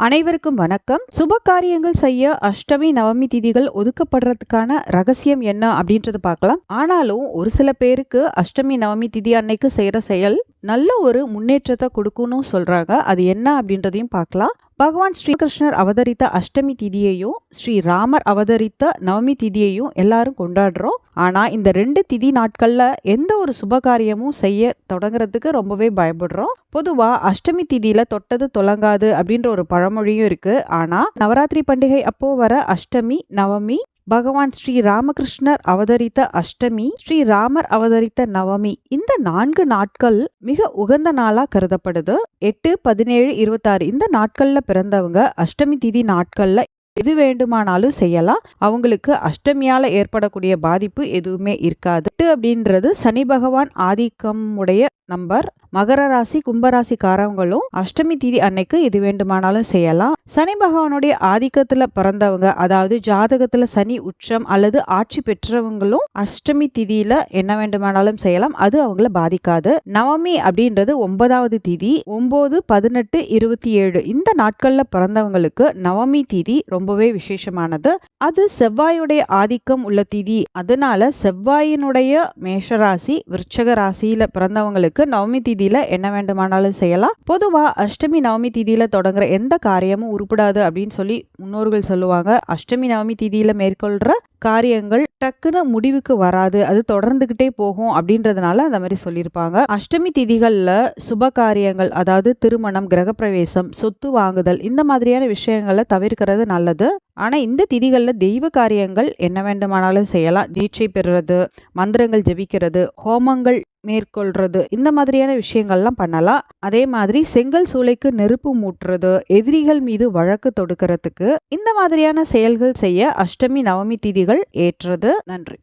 அனைவருக்கும் வணக்கம். சுப காரியங்கள் செய்ய அஷ்டமி நவமி திதிகள் ஒதுக்கப்படுறதுக்கான ரகசியம் என்ன அப்படின்றத பார்க்கலாம். ஆனாலும் ஒரு சில பேருக்கு அஷ்டமி நவமி திதி அன்னைக்கு செய்யற செயல் நல்ல ஒரு முன்னேற்றத்தை கொடுக்கணும் சொல்றாங்க. அது என்ன அப்படின்றதையும் பார்க்கலாம். பகவான் ஸ்ரீகிருஷ்ணர் அவதரித்த அஷ்டமி திதியையும் ஸ்ரீ ராமர் அவதரித்த நவமி திதியையும் எல்லாரும் கொண்டாடுறோம். ஆனா இந்த ரெண்டு திதி நாட்கள்ல எந்த ஒரு சுப காரியமும் செய்ய தொடங்குறதுக்கு ரொம்பவே பயப்படுறோம். பொதுவா அஷ்டமி திதியில தொட்டது தொலங்காது அப்படின்ற ஒரு பழமொழியும் இருக்கு. ஆனா நவராத்திரி பண்டிகை அப்போ வர அஷ்டமி நவமி பகவான் ஸ்ரீ ராமகிருஷ்ணர் அவதரித்த அஷ்டமி ஸ்ரீ ராமர் அவதரித்த நவமி இந்த நான்கு நாட்கள் மிக உகந்த நாளா கருதப்படுது. எட்டு பதினேழு இருபத்தாறு இந்த நாட்கள்ல பிறந்தவங்க அஷ்டமி திதி நாட்கள்ல எது வேண்டுமானாலும் செய்யலாம். அவங்களுக்கு அஷ்டமியால ஏற்படக்கூடிய பாதிப்பு எதுவுமே இருக்காது. அப்படின்றது சனி பகவான் ஆதிக்கம் உடைய நம்பர். மகர ராசி கும்பராசிக்காரவங்களும் அஷ்டமி திதி அன்னைக்கு இது வேண்டுமானாலும் செய்யலாம். சனி பகவானுடைய ஆதிக்கத்துல பிறந்தவங்க அதாவது ஜாதகத்துல சனி உச்சம் அல்லது ஆட்சி பெற்றவங்களும் அஷ்டமி திதியில என்ன வேண்டுமானாலும் செய்யலாம். அது அவங்கள பாதிக்காது. நவமி அப்படின்றது ஒன்பதாவது திதி ஒன்பது பதினெட்டு இருபத்தி ஏழு இந்த நாட்கள்ல பிறந்தவங்களுக்கு நவமி திதி ரொம்பவே விசேஷமானது. அது செவ்வாயுடைய ஆதிக்கம் உள்ள திதி. அதனால செவ்வாயினுடைய மேஷராசி விருச்சக ராசியில பிறந்தவங்களுக்கு நவமி திதியில என்ன வேண்டுமானாலும் செய்யலாம். பொதுவா அஷ்டமி நவமி திதியில தொடங்குற எந்த காரியமும் உருப்படாது அப்படின்னு சொல்லி முன்னோர்கள் சொல்லுவாங்க. அஷ்டமி நவமி திதியில மேற்கொள்ற காரியங்கள் டக்குன்னு முடிவுக்கு வராது. அது தொடர்ந்துகிட்டே போகும் அப்படின்றதுனால அந்த மாதிரி சொல்லியிருப்பாங்க. அஷ்டமி திதிகளில் சுப காரியங்கள் அதாவது திருமணம் கிரகப்பிரவேசம் சொத்து வாங்குதல் இந்த மாதிரியான விஷயங்களை தவிர்க்கிறது நல்லது. ஆனால் இந்த திதிகளில் தெய்வ காரியங்கள் என்ன வேண்டுமானாலும் செய்யலாம். தீட்சை பெறுறது மந்திரங்கள் ஜெபிக்கிறது ஹோமங்கள் மேற்கொள்றது. இந்த மாதிரியான விஷயங்கள்லாம் பண்ணலாம். அதே மாதிரி செங்கல் சூளைக்கு நெருப்பு மூட்டுறது எதிரிகள் மீது வழக்கு தொடுக்கிறதுக்கு இந்த மாதிரியான செயல்கள் செய்ய அஷ்டமி நவமி திதிகள் ஏற்றது. நன்றி.